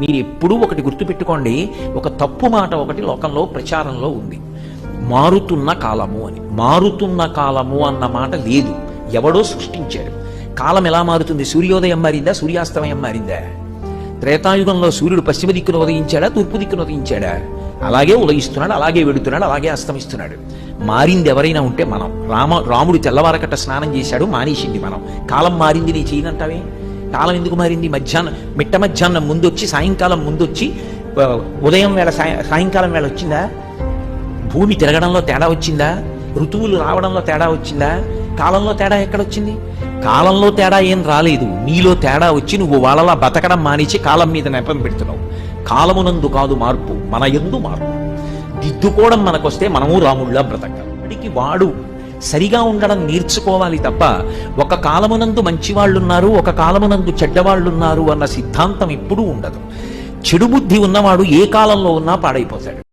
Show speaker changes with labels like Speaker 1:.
Speaker 1: మీరు ఎప్పుడూ ఒకటి గుర్తుపెట్టుకోండి ఒక తప్పు మాట ఒకటి లోకంలో ప్రచారంలో ఉంది. మారుతున్న కాలము అని. మారుతున్న కాలము అన్న మాట లేదు. ఎవడో సృష్టించాడు. కాలం ఎలా మారుతుంది? సూర్యోదయం మారిందా? సూర్యాస్తమయం మారిందా? త్రేతాయుగంలో సూర్యుడు పశ్చిమ దిక్కున ఉదయించాడా? తూర్పు దిక్కున ఉదయించాడా? అలాగే ఉదయిస్తున్నాడు అలాగే వెడుతున్నాడు అలాగే అస్తమిస్తున్నాడు. మారింది ఎవరైనా ఉంటే మనం. రామ రాముడు తెల్లవారకట్ట స్నానం చేశాడు మానేసింది మనం. కాలం మారింది నీ చేయనంటావే కాలం ఎందుకు మారింది? మధ్యాహ్నం మిట్ట మధ్యాహ్నం ముందు వచ్చి సాయంకాలం ముందు వచ్చి ఉదయం వేళ సాయ- సాయంకాలం వేళ వచ్చిందా? భూమి తిరగడంలో తేడా వచ్చిందా? ఋతువులు రావడంలో తేడా వచ్చిందా? కాలంలో తేడా ఎక్కడొచ్చింది? కాలంలో తేడా ఏం రాలేదు. నీలో తేడా వచ్చి నువ్వు వాళ్ళలా బతకడం మానేసి కాలం మీద నెపం పెడుతున్నావు. కాలమునందు కాదు మార్పు మన ఎందు మార్పు. దిద్దుకోవడం మనకొస్తే మనము రాముళ్ళ బ్రతకడం వాడు సరిగా ఉండడం నేర్చుకోవాలి తప్ప ఒక కాలమునందు మంచివాళ్ళున్నారు ఒక కాలమునందు చెడ్డవాళ్ళున్నారు అన్న సిద్ధాంతం ఎప్పుడూ ఉండదు. చెడు బుద్ధి ఉన్నవాడు ఏ కాలంలో ఉన్నా పాడైపోతాడు.